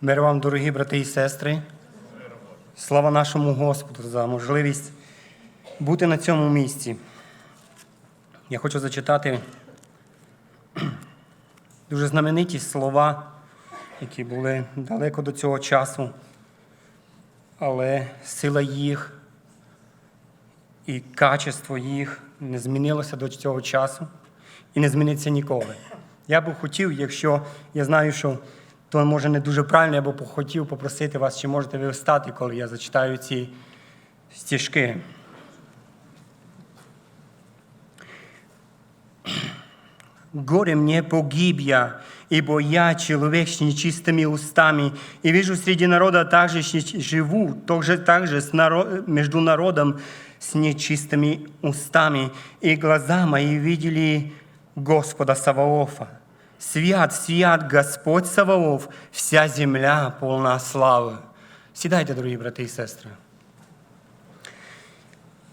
Мир вам, дорогі брати і сестри. Слава нашому Господу за можливість бути на цьому місці. Я хочу зачитати дуже знамениті слова, які були далеко до цього часу, але сила їх і качество їх не змінилося до цього часу і не зміниться ніколи. Я би хотів, якщо я знаю, що то може не дуже правильно, я би хотів попросити вас, чи можете ви встати, коли я зачитаю ці стіжки. Горе мне погиб я, ибо я человек с нечистыми устами, и вижу среди народа также живу, также, также с наро- между народом с нечистыми устами, и глаза мои видели Господа Саваофа. Свят, свят Господь Саваоф, вся земля полна слави. Сідайте, дорогі брати і сестри.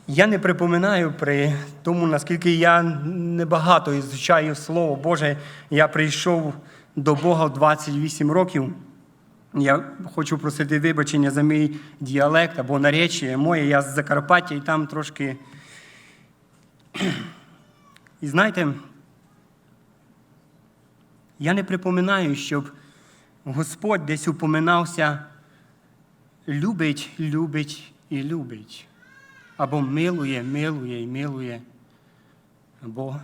Я не припоминаю при тому, наскільки я небагато ізучаю Слово Боже. Я прийшов до Бога в 28 років. Я хочу просити вибачення за мій діалект або наречіє моє. Я з Закарпаття і там трошки. І знаєте, я не припоминаю, щоб Господь десь упоминався любить, любить і любить або милує, милує і милує, або,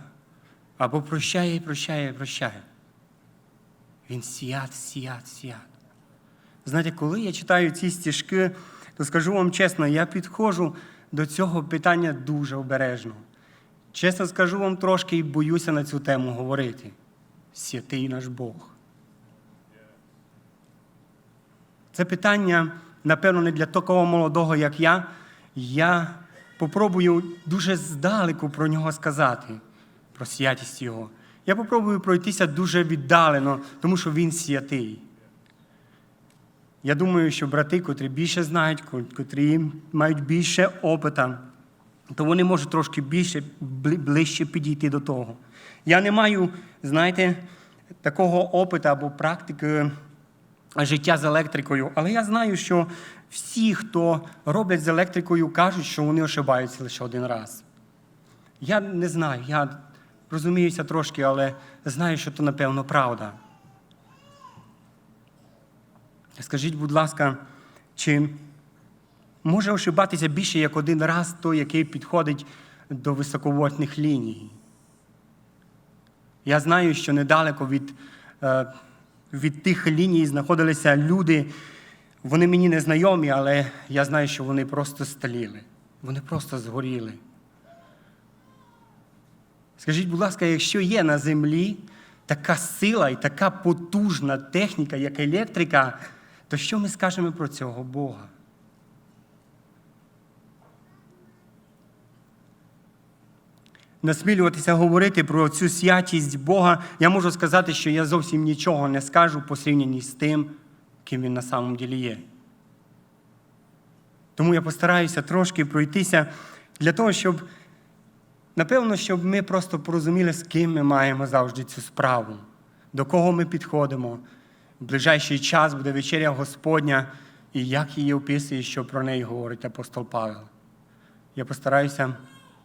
або прощає прощає прощає. Він сіят, сіят, сіят. Знаєте, коли я читаю ці стіжки, то скажу вам чесно, я підходжу до цього питання дуже обережно. Чесно скажу вам трошки і боюся на цю тему говорити. Святий наш Бог. Це питання, напевно, не для такого молодого, як я. Я попробую дуже здалеку про нього сказати, про святість Його. Я попробую пройтися дуже віддалено, тому що Він святий. Я думаю, що брати, котрі більше знають, котрі мають більше опита, то вони можуть трошки більше, ближче підійти до того. Я не маю, знаєте, такого опиту або практики життя з електрикою, але я знаю, що всі, хто роблять з електрикою, кажуть, що вони ошибаються лише один раз. Я не знаю, я розуміюся трошки, але знаю, що то, напевно, правда. Скажіть, будь ласка, чи може ошибатися більше як один раз той, який підходить до високовольтних ліній? Я знаю, що недалеко від, е, від тих ліній знаходилися люди. Вони мені не знайомі, але я знаю, що вони просто сталіли. Вони просто згоріли. Скажіть, будь ласка, якщо є на землі така сила і така потужна техніка, як електрика, то що ми скажемо про цього Бога? Насмілюватися говорити про цю святість Бога, я можу сказати, що я зовсім нічого не скажу по сравненні з тим, ким він на самом ділі є. Тому я постараюся трошки пройтися для того, щоб, напевно, щоб ми просто порозуміли, з ким ми маємо завжди цю справу, до кого ми підходимо. В ближайший час буде вечеря Господня, і як її описує, що про неї говорить апостол Павел. Я постараюся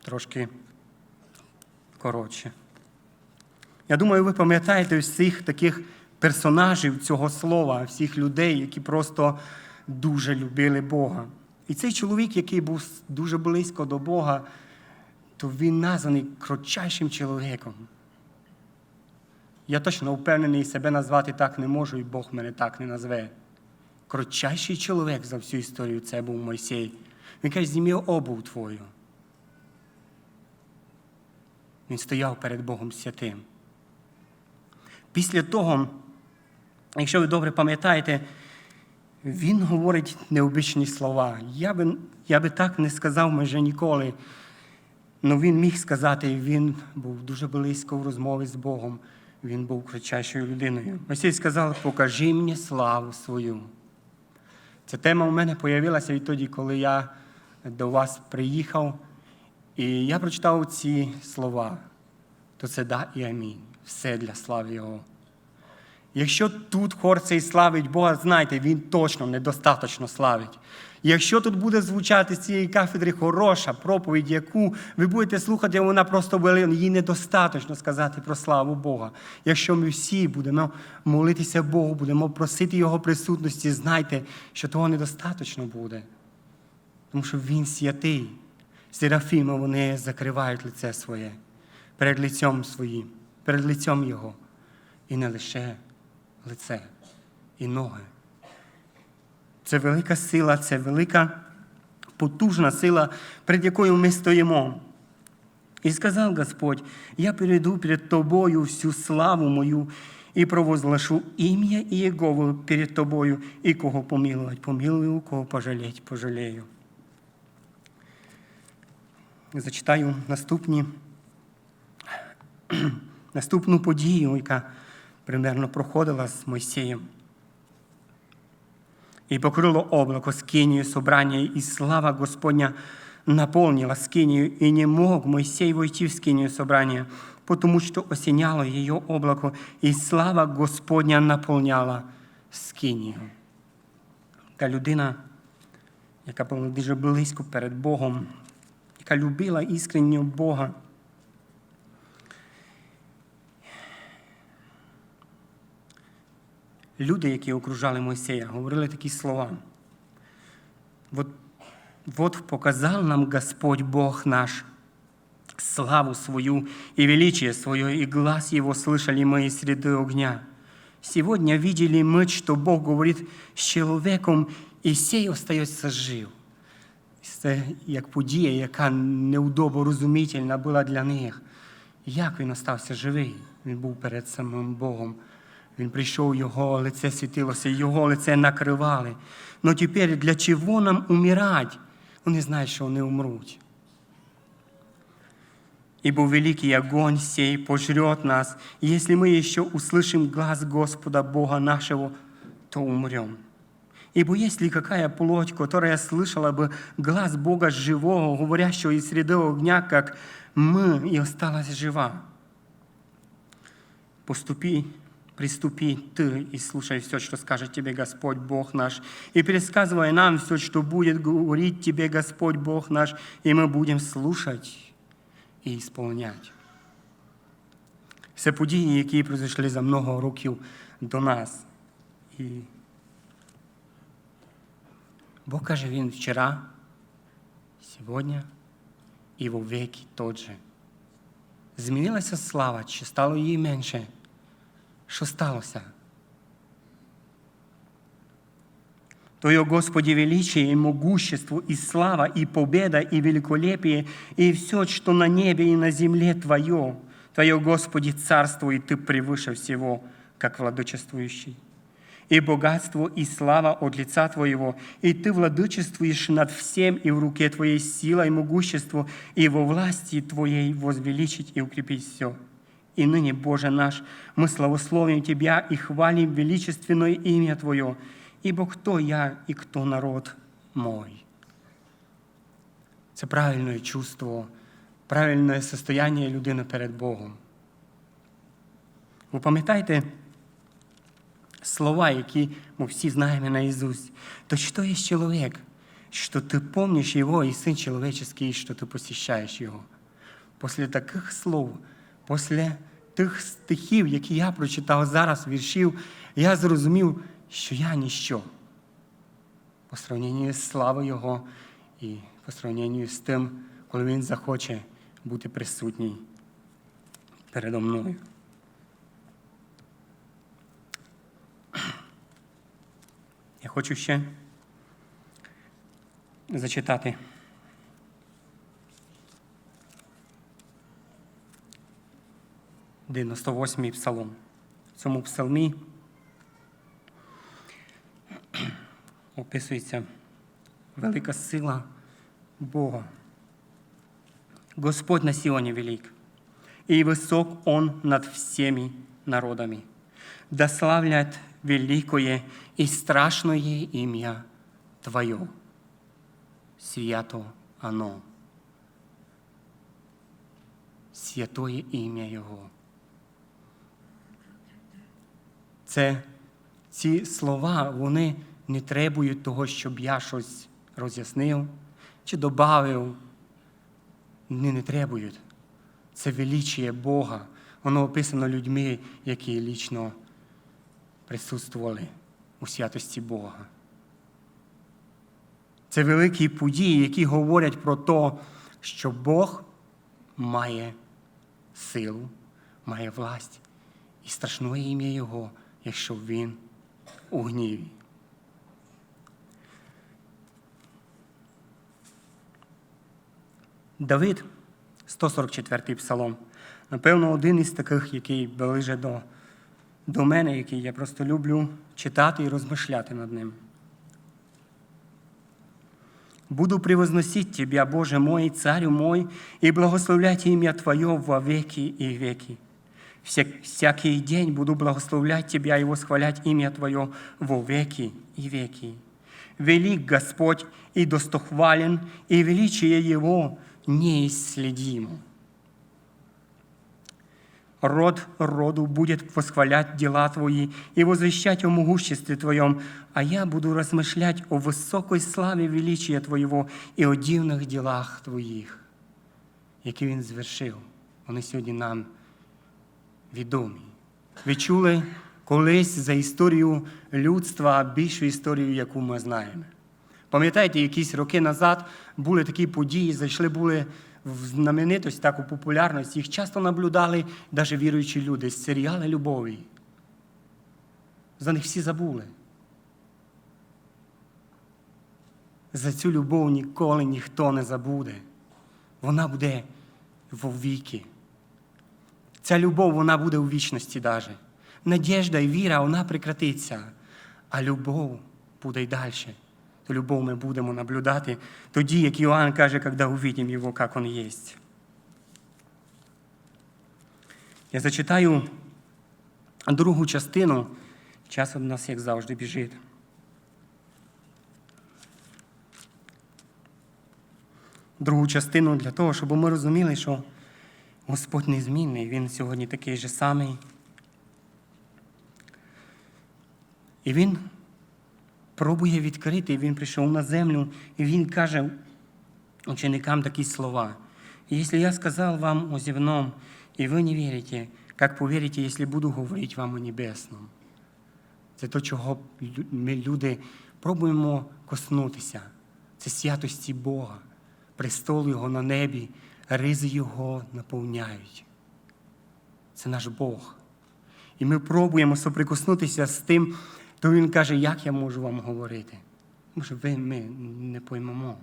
трошки коротше. Я думаю, ви пам'ятаєте всіх таких персонажів цього слова, всіх людей, які просто дуже любили Бога. І цей чоловік, який був дуже близько до Бога, то він названий кротчайшим чоловіком. Я точно впевнений, себе назвати так не можу, і Бог мене так не назве. Кротчайший чоловік за всю історію це був Мойсей. Він каже, зніми обув твою. Він стояв перед Богом святим. Після того, якщо ви добре пам'ятаєте, він говорить необичні слова. Я би, я би так не сказав майже ніколи. але він міг сказати, він був дуже близько в розмові з Богом. Він був кричащою людиною. Мойсей сказав, покажи мені славу свою. Ця тема у мене з'явилася відтоді, коли я до вас приїхав. І я прочитав ці слова, то це да і амінь. Все для слави Його. Якщо тут хор цей славить Бога, знайте, він точно недостатньо славить. Якщо тут буде звучати з цієї кафедри хороша проповідь, яку ви будете слухати, вона просто буде, їй недостатньо сказати про славу Бога. Якщо ми всі будемо молитися Богу, будемо просити Його присутності, знайте, що того недостатньо буде. Тому що Він святий. Серафіми вони закривають лице своє перед лицем своїм, перед лицем Його. І не лише лице, і ноги. Це велика сила, це велика потужна сила, перед якою ми стоїмо. І сказав Господь: я перейду перед тобою всю славу мою і провозглашу ім'я Ієгову перед тобою, і кого помилувати, помилую, кого пожалеть, пожалею. Зачитаю наступні, наступну подію, яка примерно проходила з Мойсеєм. И покрыло облако скинию собрания, и слава Господня наполнила скинию, и не мог Моисей войти в скинию собрания, потому что осеняло ее облако, и слава Господня наполняла скинію. Та людина, яка була дуже близько перед Богом, яка любила іскренньо Бога, люди, які окружали Мойсея, говорили такі слова. Вот, вот показал нам Господь Бог наш славу свою и величие свое, и глаз Его слышали мы из среды огня. Сегодня видели мы, что Бог говорит з чоловіком, і сей остається жив. Це як подія, яка неудоборозумітельна була для них. Як він остався живий? Він був перед самим Богом. Він прийшов, його лице світилося, його лице накривали. Но тепер для чого нам умирать? Вони знають, що вони умруть. Ибо великий огонь сей пожрет нас, и если мы еще услышим глаз Господа Бога нашего, то умрем. Ибо есть ли какая плоть, которая слышала бы глаз Бога живого, говорящего из среды огня, как мы, и осталась жива? Поступи Приступи ты и слушай все, что скажет тебе Господь Бог наш, и пересказывай нам все, что будет говорить тебе Господь Бог наш, и мы будем слушать і сповнять. Це події, які пройшли за много років до нас. І Бог каже, Він вчора, сьогодні і вовеки тот же. Змінилася слава, чи стало її менше? Що сталося? Твое, Господи, величие и могущество, и слава, и победа, и великолепие, и все, что на небе и на земле Твое. Твое, Господи, царство, и Ты превыше всего, как владычествующий. И богатство, и слава от лица Твоего, и Ты владычествуешь над всем, и в руке Твоей сила и могущество, и во власти Твоей возвеличить и укрепить все. И ныне, Боже наш, мы славословим Тебя и хвалим величественное имя Твое, ибо кто я и кто народ мой. Це правильне чувство, правильне состояние людини перед Богом. Ви пам'ятаєте слова, які ми всі знаємо наизусть? То что есть человек, что ты помнишь его, и Сын Человеческий, что ты посещаешь его? После таких слов – Після тих стихів, які я прочитав зараз, віршів, я зрозумів, що я ніщо. По сравненню з славою Його і по сравненню з тим, коли Він захоче бути присутній передо мною. Я хочу ще зачитати. 98-й псалом. В цьому псалмі описується велика сила Бога. Господь на Сионе велик, и высок Он над всеми народами. Да славлять великое и страшное имя Твое. Свято оно. Святое имя Його. Це ці слова, вони не требують того, щоб я щось роз'яснив чи додав. Вони не требують. Це величіє Бога. Воно описано людьми, які лічно присутствували у святості Бога. Це великі події, які говорять про те, що Бог має силу, має власть і страшне ім'я Його, якщо Він у гніві. Давид, 144-й псалом, напевно, один із таких, який ближе до, до мене, який я просто люблю читати і розмишляти над ним. Буду превозносить Тебя, Боже мой, Царю мой, и благословлять имя Твое во веки и веки. Всяк- Всякий день буду благословлять Тебя и восхвалять имя Твое во веки и веки. Велик Господь и достохвален, и величие Его неисследимо Род роду будет восхвалять дела Твои и возвещать о могуществе Твоем, а я буду размышлять о высокой славе величия Твоего и о дивных делах Твоїх, які Він звершив. Вони сьогодні нам відомі. Ви чули колись за історію людства більшу історію, яку ми знаємо. Пам'ятаєте, якісь роки назад були такі події, зайшли були в знаменитость, так у популярність. Їх часто наблюдали навіть віруючі люди, серіали любові. За них всі забули. За цю любов ніколи ніхто не забуде. Вона буде вовіки. Ця любов, вона буде у вічності даже. Надіжда і віра, вона прекратиться. А любов буде й далі. То любов ми будемо наблюдати тоді, як Іоанн каже, коли увидим його, як він є. Я зачитаю другу частину. Час у нас, як завжди, біжить. Другу частину для того, щоб ми розуміли, що Господь незмінний, Він сьогодні такий же самий. І Він пробує відкрити, Він прийшов на землю, і Він каже ученикам такі слова. «Если я сказал вам о земном, и вы не верите, как поверите, если буду говорить вам о небесном? Це то, чого ми, люди, пробуємо коснутися. Це святості Бога, престол Його на небі, ризи Його наповняють. Це наш Бог. І ми пробуємо соприкоснутися з тим, то Він каже, як я можу вам говорити. Може, ви ми не поймемо.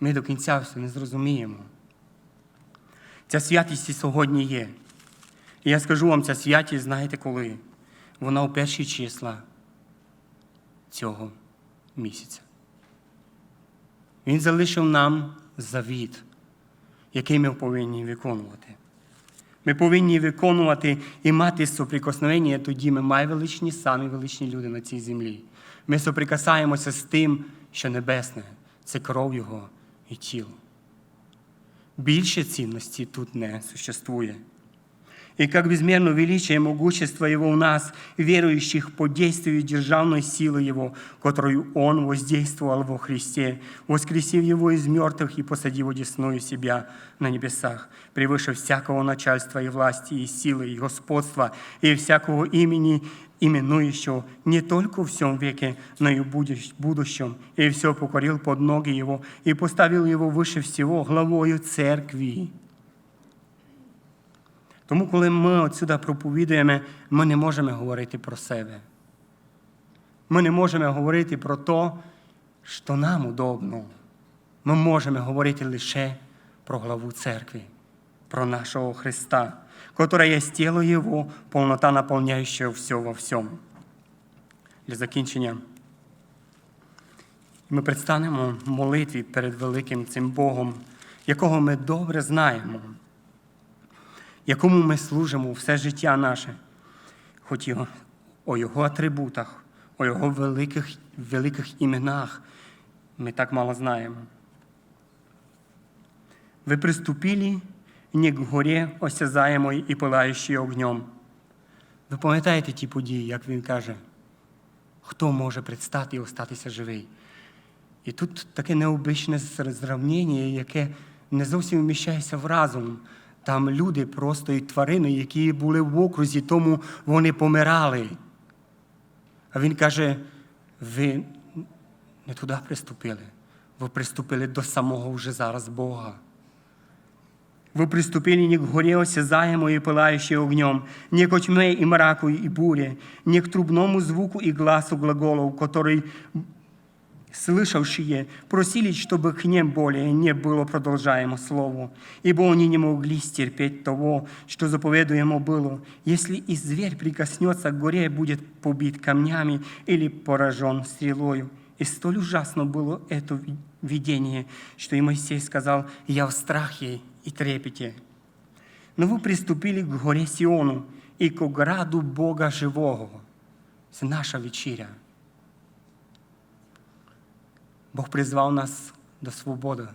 Ми до кінця все не зрозуміємо. Ця святість і сьогодні є. І я скажу вам, ця святість, знаєте коли? Вона у перші числа цього місяця. Він залишив нам завіт, який ми повинні виконувати. Ми повинні виконувати і мати соприкосновення, тоді ми найвеличні, самі величні люди на цій землі. Ми соприкасаємося з тим, що небесне, це кров Його і тіло. Більше цінності тут не существує. И как безмерно величие и могущество Его у нас, верующих по действию державной силы Его, которую Он воздействовал во Христе, воскресив Его из мертвых и посадив одесную себя на небесах, превыше всякого начальства и власти, и силы, и господства, и всякого имени, именующего не только в всем веке, но и в будущ- будущем, и все покорил под ноги Его, и поставил Его выше всего главою церкви. Тому, коли ми отсюди проповідуємо, ми не можемо говорити про себе. Ми не можемо говорити про те, що нам удобно. Ми можемо говорити лише про главу церкви, про нашого Христа, которая є тіло Його, повнота наповняюча все во всьому. Для закінчення. Ми предстанемо в молитві перед великим цим Богом, якого ми добре знаємо якому ми служимо все життя наше, хоч його, о Його атрибутах, о Його великих, великих іменах ми так мало знаємо. Ви приступили не к горе осязаемой и пылающей огнем, Ви пам'ятаєте ті події, як він каже, хто може предстати і остатися живий? І тут таке необичне зрівняння, яке не зовсім вміщається в разум. Там люди просто і тварини, які були в окрузі, тому вони помирали. А він каже: ви не туди приступили, ви приступили до самого вже зараз Бога. Вы приступили не к горе осязаемому и пылающей огнем, не к тьме и мраку и буре, не к трубному звуку и глазу глаголов, который слышавшие просили, чтобы к ним более не было продолжаемо слову, ибо они не могли стерпеть того, что заповедуемо было. Если и зверь прикоснется к горе, будет побит камнями или поражен стрелою. И столь ужасно было это ви- видение, что и Моисей сказал, «Я в страхе и трепете». Но вы приступили к горе Сиону и к граду Бога живого. Це наша вечеря. Бог призвав нас до свободи.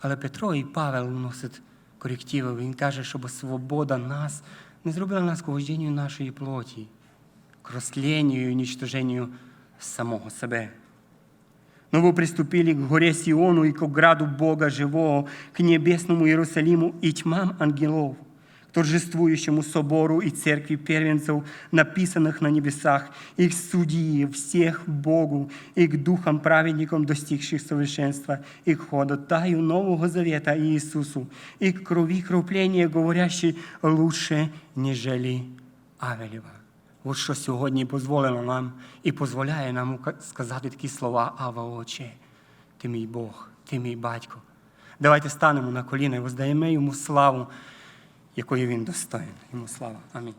Але Петро і Павел вносять корективи. Він каже, щоб свобода нас не зробила нас к угожденню нашої плоті, к розтленню і уничтоженню самого себе. Но вы приступили к горе Сиону и к граду Бога живого, к небесному Иерусалиму и тьмам ангелов, торжествующему собору и церкви первенцев, написанных на небесах, и к судьи всех Богу, и к духам праведникам, достигших совершенства, и к ходатаю Нового Завета Иисусу, и к крови кропления, говорящей лучше, нежели Авелева. От що сьогодні дозволено нам і дозволяє нам сказати такі слова Ава Отче, ти мій Бог, ти мій батько. Давайте станемо на коліна і воздаємо йому славу, якої він достоїн. Йому слава. Амінь.